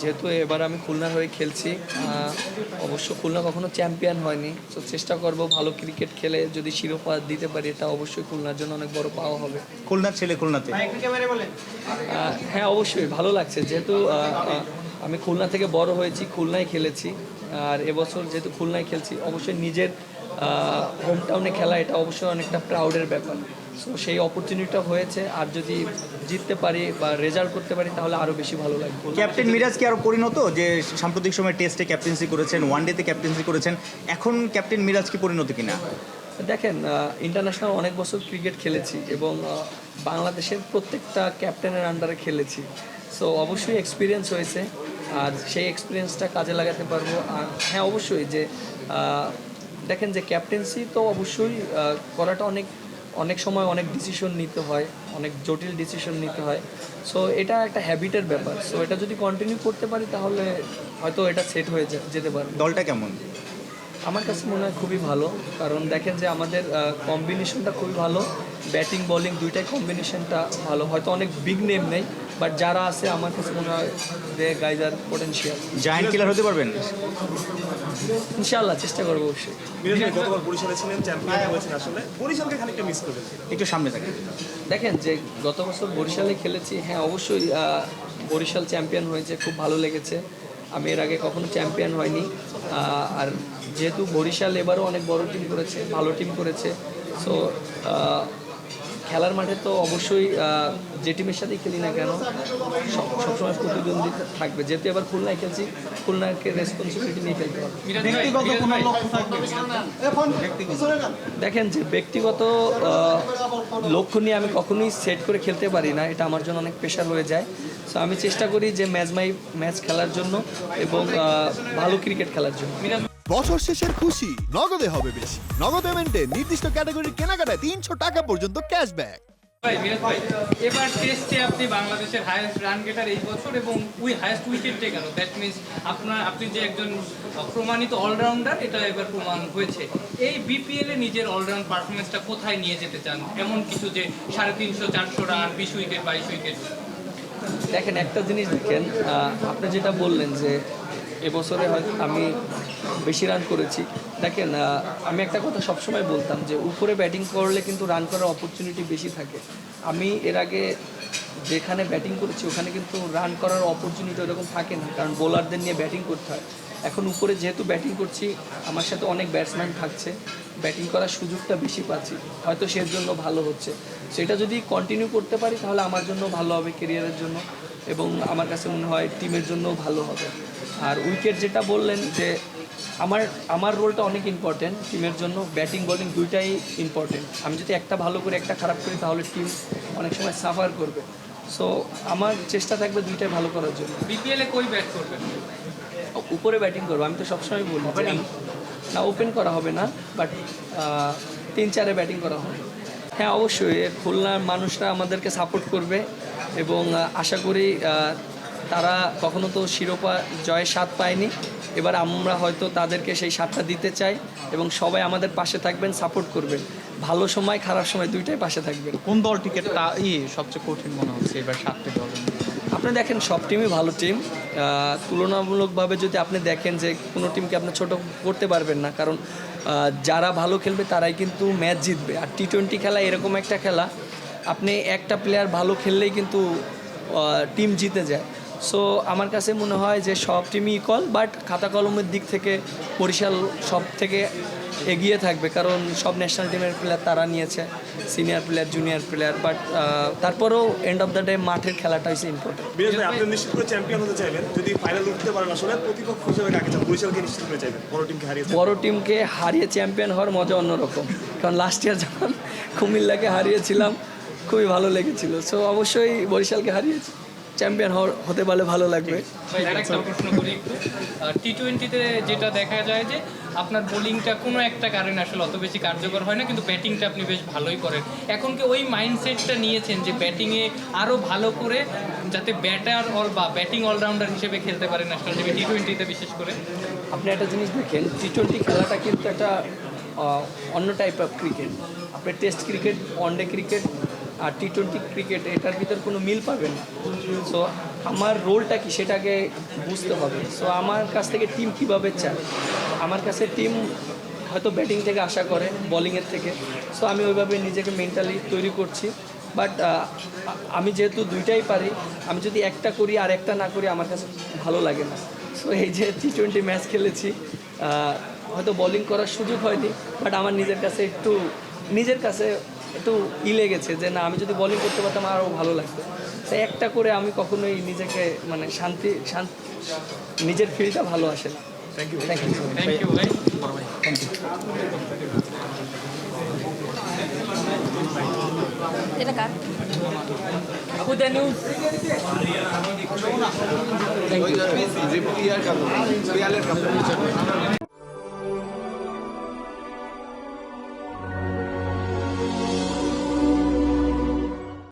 যেহেতু এবার আমি খুলনার হয়ে খেলছি অবশ্য খুলনা কখনো চ্যাম্পিয়ন হয়নি। তো চেষ্টা করব ভালো ক্রিকেট খেলে যদি শিরোপা দিতে পারি এটা অবশ্যই খুলনার জন্য অনেক বড় পাওয়া হবে। খুলনার ছেলে খুলনাতে? হ্যাঁ অবশ্যই ভালো লাগছে। যেহেতু আমি খুলনা থেকে বড় হয়েছি খুলনায় খেলেছি। আর এবছর যেহেতু খুলনায় খেলছি অবশ্যই নিজের হোম টাউনে খেলা এটা অবশ্যই অনেকটা প্রাউডের ব্যাপার। সো সেই অপরচুনিটিটা হয়েছে। আর যদি জিততে পারি বা রেজাল্ট করতে পারি তাহলে আরও বেশি ভালো লাগবে। ক্যাপ্টেন মিরাজ কি আরও পরিণত? যে সাম্প্রতিক সময় টেস্টে ক্যাপ্টেন্সি করেছেন ওয়ানডেতে ক্যাপ্টেন্সি করেছেন এখন ক্যাপ্টেন মিরাজ কি পরিণত কিনা? দেখেন ইন্টারন্যাশনাল অনেক বছর ক্রিকেট খেলেছি এবং বাংলাদেশের প্রত্যেকটা ক্যাপ্টেনের আন্ডারে খেলেছি। সো অবশ্যই এক্সপিরিয়েন্স হয়েছে। আর সেই এক্সপিরিয়েন্সটা কাজে লাগাতে পারব। আর হ্যাঁ অবশ্যই যে দেখেন যে ক্যাপ্টেন্সি তো অবশ্যই করাটা অনেক অনেক সময় অনেক ডিসিশন নিতে হয় অনেক জটিল ডিসিশন নিতে হয়। সো এটা একটা হ্যাবিটের ব্যাপার। সো এটা যদি কন্টিনিউ করতে পারি তাহলে হয়তো এটা সেট হয়ে যেতে পারে দলটা কেমন? আমার কাছে মনে হয় খুবই ভালো। কারণ দেখেন যে আমাদের কম্বিনেশনটা খুবই ভালো। ব্যাটিং বোলিং দুইটাই কম্বিনেশনটা ভালো। হয়তো অনেক বিগ নেম নেই বাট যারা আছে আমার কাছে মনে হয় যে গাইজ আর পোটেন্সিয়াল জায়ান্ট কিলার হতে পারবেন? ইনশাআল্লাহ চেষ্টা করব অবশ্যই। গতবার বরিশালে ছিলেন চ্যাম্পিয়ন হয়েছেন আসলে। বরিশালকে খানিকটা মিস করেছেন একটু সামনে থাকেন। দেখেন যে গত বছর বরিশালে খেলেছি হ্যাঁ অবশ্যই বরিশাল চ্যাম্পিয়ন হয়েছে খুব ভালো লেগেছে। আমি এর আগে কখনো চ্যাম্পিয়ন হয়নি। আর যেহেতু বরিশাল এবারও অনেক বড় টিম করেছে ভালো টিম করেছে সো খেলার মাঠে তো অবশ্যই যে টিমের সাথেই খেলি না কেন সবসময় প্রতিদ্বন্দ্বী থাকবে। যেহেতু এবার খুলনায় খেলছি খুলনাকে রেসপন্সিবিলিটি নিয়ে খেলতে হবে। দেখেন যে ব্যক্তিগত লক্ষ্য নিয়ে আমি কখনোই সেট করে খেলতে পারি না এটা আমার জন্য অনেক প্রেশার হয়ে যায়। সো আমি চেষ্টা করি যে ম্যাচ মাই ম্যাচ খেলার জন্য এবং ভালো ক্রিকেট খেলার জন্য। বছর শেষের খুশি নগদে হবে বেশি। নগদ পেমেন্টে নির্দিষ্ট ক্যাটাগরির কেনাকাটায় তিনশো টাকা পর্যন্ত ক্যাশব্যাক ভাই মিরাজ ভাই এবার টেস্টে আপনি বাংলাদেশের হায়েস্ট রান গেটার এই বছর এবং we highest wicket taker that means আপনার আপনি যে একজন প্রমাণিত অলরাউন্ডার এটা এবার প্রমাণ হয়েছে। এই বিপিএল এ নিজের অলরাউন্ড পারফরমেন্সটা কোথায় নিয়ে যেতে চান? এমন কিছু যে সাড়ে তিনশো চারশো রান বিশ উইকেট বাইশ উইকেট দেখেন একটা জিনিস দেখেন আহ, আপনি যেটা বললেন যে এবছরে হয়তো আমি বেশি রান করেছি দেখেন আমি একটা কথা সবসময় বলতাম যে উপরে ব্যাটিং করলে কিন্তু রান করার অপরচুনিটি বেশি থাকে। আমি এর আগে যেখানে ব্যাটিং করেছি, ওখানে কিন্তু রান করার অপরচুনিটি ওরকম থাকে না, কারণ বোলারদের নিয়ে ব্যাটিং করতে হয়। এখন উপরে যেহেতু ব্যাটিং করছি, আমার সাথে অনেক ব্যাটসম্যান থাকছে ব্যাটিং করার সুযোগটা বেশি পাচ্ছি। হয়তো সের জন্য ভালো হচ্ছে। সেটা যদি কন্টিনিউ করতে পারি, তাহলে আমার জন্য ভালো হবে কেরিয়ারের জন্য এবং আমার কাছে মনে হয় টিমের জন্যও ভালো হবে। আর উইকেট যেটা বললেন যে আমার আমার রোলটা অনেক ইম্পর্টেন্ট টিমের জন্য ব্যাটিং বলিং দুইটাই ইম্পর্টেন্ট আমি যদি একটা ভালো করে একটা খারাপ করি তাহলে টিম অনেক সময় সাফার করবে। সো আমার চেষ্টা থাকবে দুইটাই ভালো করার জন্য। বিপিএলে কই ব্যাট করবেন উপরে ব্যাটিং করব আমি তো সবসময় বলি না ওপেন করা হবে না বাট তিন চারে ব্যাটিং করা হবে। হ্যাঁ অবশ্যই খুলনার মানুষরা আমাদেরকে সাপোর্ট করবে এবং আশা করি তারা কখনো তো শিরোপা জয়ের স্বাদ পায়নি। এবার আমরা হয়তো তাদেরকে সেই স্বাদটা দিতে চাই এবং সবাই আমাদের পাশে থাকবেন সাপোর্ট করবেন। ভালো সময় খারাপ সময় দুইটাই পাশে থাকবেন। কোন দলটিকে তা ই সবচেয়ে কঠিন মনে হচ্ছে এবার সাতটি দল আপনি দেখেন সব টিমই ভালো টিম তুলনামূলকভাবে যদি আপনি দেখেন যে কোনো টিমকে আপনি ছোট করতে পারবেন না কারণ যারা ভালো খেলবে তারাই কিন্তু ম্যাচ জিতবে। আর টি টোয়েন্টি খেলা এরকম একটা খেলা আপনি একটা প্লেয়ার ভালো খেললেই কিন্তু টিম জিতে যায়। সো আমার কাছে মনে হয় যে সব টিমই ইকল বাট খাতা কলমের দিক থেকে বরিশাল সব থেকে এগিয়ে থাকবে কারণ সব ন্যাশনাল টিমের প্লেয়ার তারা নিয়েছে senior player junior player but তারপরেও এন্ড অফ দ্য ডে মাঠের খেলাটা হচ্ছে ইম্পর্টেন্ট আপনি নিশ্চিত করে চ্যাম্পিয়ন হতে চাইবেন? যদি ফাইনাল উঠতে পারেন আসলে প্রতিপক্ষ হিসেবে কাকে চান? বরিশালকে নিশ্চিত করে চাইবেন? বড় টিমকে হারিয়ে বড় টিমকে হারিয়ে চ্যাম্পিয়ন হওয়ার মজা অন্যরকম। কারণ লাস্ট ইয়ার যখন কুমিল্লাকে হারিয়েছিলাম খুবই ভালো লেগেছিল। সো অবশ্যই বরিশালকে হারিয়েছি। চ্যাম্পিয়ন হতে পারলে ভালো লাগবে। প্রশ্ন করি একটু। টি টোয়েন্টিতে যেটা দেখা যায় যে আপনার বোলিংটা কোনো একটা কারণে আসলে অত বেশি কার্যকর হয় না কিন্তু ব্যাটিংটা আপনি বেশ ভালোই করেন। এখন কি ওই মাইন্ডসেটটা নিয়েছেন যে ব্যাটিংয়ে আরও ভালো করে যাতে ব্যাটার অল বা ব্যাটিং অলরাউন্ডার হিসেবে খেলতে পারেন ন্যাশনাল টিমে টি টোয়েন্টিতে বিশেষ করে? আপনি একটা জিনিস দেখেন টি টোয়েন্টি খেলাটা কিন্তু একটা অন্য টাইপ অফ ক্রিকেট আপনি test cricket one day cricket আর টি টোয়েন্টি ক্রিকেট এটার ভিতর কোনো মিল পাবেন না। সো আমার রোলটা কি সেটাকে বুঝতে হবে। সো আমার কাছ থেকে টিম কীভাবে চায়? আমার কাছে টিম হয়তো ব্যাটিং থেকে আশা করে বলিংয়ের থেকে। সো আমি ওইভাবে নিজেকে মেন্টালি তৈরি করছি। বাট আমি যেহেতু দুইটাই পারি, আমি যদি একটা করি আর একটা না করি, আমার কাছে ভালো লাগে না। সো এই যে টি টোয়েন্টি ম্যাচ খেলেছি হয়তো বোলিং করার সুযোগ হয়নি বাট আমার নিজের কাছে একটু, নিজের কাছে একটু ই লেগেছে যে না আমি যদি বোলিং করতে পারতাম আরও ভালো লাগতো। তাই একটা করে আমি কখনোই নিজেকে মানে শান্তি শান্তি নিজের ফিলটা ভালো আসে না। Thank you thank you thank you ভাই। এটা কার? খুদা নিউজ ওই যে